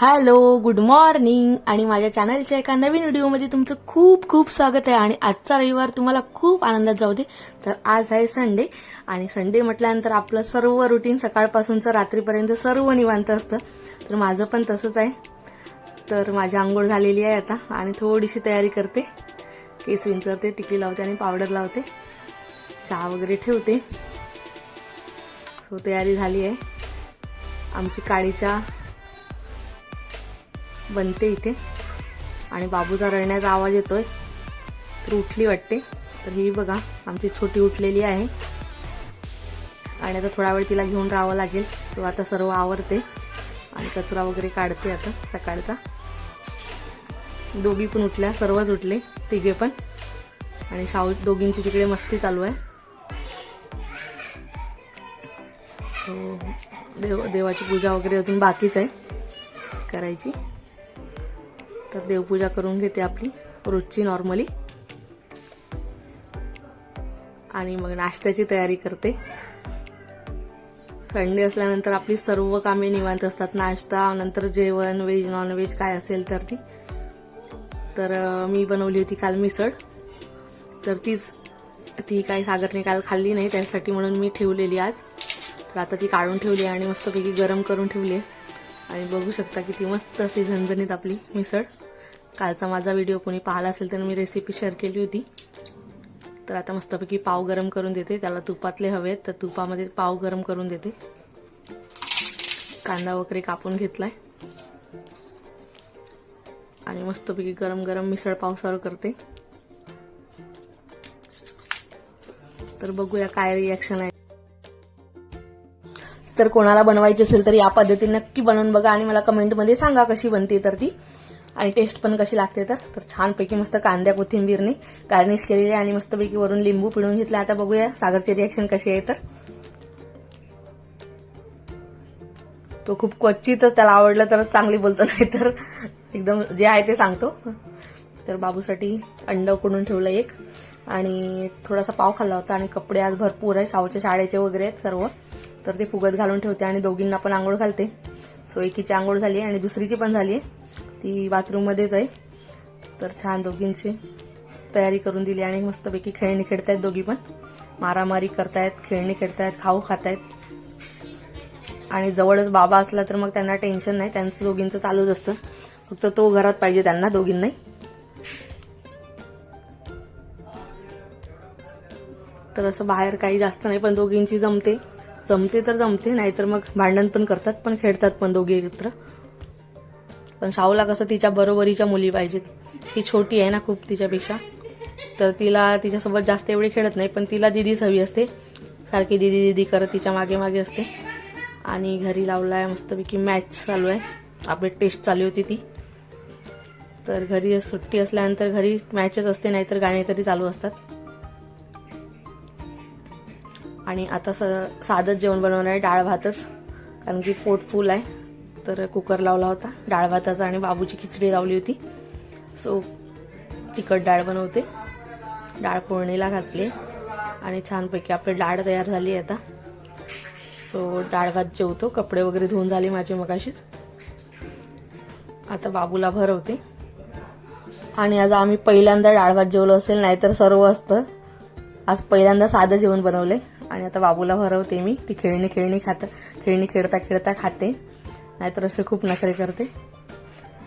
Hello good morning आणि माझ्या चॅनलच्या एका नवीन व्हिडिओमध्ये तुमचं खूप खूप स्वागत आहे. आणि आजचा रविवार तुम्हाला खूप आनंदात जाऊ दे. तर आज आहे संडे आणि संडे म्हटल्यानंतर आपलं सर्व रुटीन सकाळपासूनचं रात्रीपर्यंत सर्व निवांत असतं. तर माझं पण तसंच आहे. तर माझी आंघोळ झालेली आहे आता. आणि थोडीशी तयारी करते. केस विंचरते टिकली लावते आणि पावडर लावते. चहा वगैरे ठेवते. सो तयारी झाली आहे. आमची काळी चहा बनते इथे. आणि बाबूचा रडण्याचा आवाज येतोय. तर उठली वाटते. तर ही बघा आमची छोटी उठलेली आहे. आणि आता थोडा वेळ तिला घेऊन राहावं लागेल. तो आता सर्व आवरते. आणि कचरा वगैरे काढते आता सकाळचा. दोघी पण उठल्या सर्वच उठले तिघे पण. आणि शाहू दोघींची तिकडे मस्ती चालू आहे. हो, देव देवाची पूजा वगैरे अजून बाकीच आहे करायची. तर देवपूजा करून घेते आपली रोजची नॉर्मली आणि मग नाश्त्याची तयारी करते. संडे असल्यानंतर आपली सर्व कामे निवांत असतात. नाश्ता नंतर जेवण व्हेज नॉनव्हेज काय असेल तर ती. तर मी बनवली होती काल मिसळ. तर तीच ती काही सागरने काल खाल्ली नाही त्यासाठी म्हणून मी ठेवलेली आज. तर आता ती काढून ठेवली आणि मस्तपैकी गरम करून ठेवली आहे. आणि बघू शकता किती मस्त अशी झणझणीत आपली मिसळ. कालचा माझा व्हिडिओ कोणी पाहिला असेल तर मी रेसिपी शेअर केली होती. तर आता मस्तपैकी पाव गरम करून देते. त्याला तुपातले हवेत तर तुपामध्ये पाव गरम करून देते. कांदा वगैरे कापून घेतलाय. आणि मस्तपैकी गरम गरम मिसळ पाव सर्व करते. तर बघूया काय रिॲक्शन आहे. तर कोणाला बनवायची असेल तर या पद्धतीने नक्की बनवून बघा आणि मला कमेंटमध्ये सांगा कशी बनते तर ती. आणि टेस्ट पण कशी लागते तर. तर छानपैकी मस्त कांद्या कोथिंबीरने गार्निश केलेली आहे आणि मस्तपैकी वरून लिंबू पिळून घेतला. आता बघूया सागरचे रिॲक्शन कशी आहे तर. तो खूप क्वचितच त्याला आवडलं तरच चांगली बोलतो नाही तर एकदम जे आहे ते सांगतो. तर बाबूसाठी अंड उकडून ठेवलं एक. आणि थोडासा पाव खाल्ला होता आणि कपडे आज भरपूर आहे शाहूच्या शाळेचे वगैरे आहेत सर्व. तर ते फुगत घालून ठेवते आणि दोघींना पण आंघोळ घालते. सो एकीची आंघोळ झाली आहे आणि दुसरीची पण झाली आहे. ती बाथरूममध्येच आहे. तर छान दोघींची तयारी करून दिली आणि मस्तपैकी खेळणी खेळतायत दोघी पण. मारामारी करतायत खेळणी खेळतायत खाऊ खातायत. आणि जवळच बाबा असला तर मग त्यांना टेन्शन नाही. त्यांचं दोघींचं चालूच असतं. फक्त तो घरात पाहिजे त्यांना दोघींनाही. तर असं बाहेर काही जास्त नाही पण दोघींची जमते. जमते तर जमते नाहीतर मग भांडण पण करतात पण खेळतात पण दोघे एकत्र. पण शाहूला कसं तिच्या बरोबरीच्या मुली पाहिजेत. ही छोटी आहे ना खूप तिच्यापेक्षा. तर तिला तिच्यासोबत जास्त एवढी खेळत नाही पण तिला दिदीच हवी असते. सारखी दिदी दिदी करत तिच्यामागे मागे असते. आणि घरी लावला आहे मस्तपैकी मॅच चालू आहे. आपली टेस्ट चालू होती ती. तर घरी सुट्टी असल्यानंतर घरी मॅचच असते नाहीतर गाणे तरी चालू असतात. आणि आता स साधंच जेवण बनवणार आहे डाळ भातच. कारण की पोट फुल आहे. तर कुकर लावला होता डाळ भाताचा आणि बाबूची खिचडी लावली होती. सो तिखट डाळ बनवते. डाळ फोडणीला घातली आणि छानपैकी आपली डाळ तयार झाली आहे आता. सो डाळ भात जेवतो. कपडे वगैरे धुवून झाले माझे मगाशीच. आता बाबूला भरवते. आणि आज आम्ही पहिल्यांदा डाळ भात जेवलो असेल नाहीतर सर्व असतं. आज पहिल्यांदा साधं जेवण बनवले आणि आता बाबूला भरवते मी. ती खेळणी खेळणी खात खेळणी खेळता खेळता खाते. नाहीतर असे खूप नखरे करते.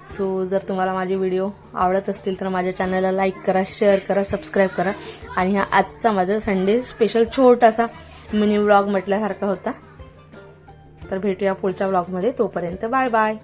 सो जर तुम्हाला माझे व्हिडिओ आवडत असतील तर माझ्या चॅनलला लाईक करा शेअर करा सबस्क्राईब करा. आणि हा आजचा माझा संडे स्पेशल छोटासा मिनी व्लॉग म्हटल्यासारखा होता. तर भेटूया पुढच्या व्लॉगमध्ये तोपर्यंत बाय बाय.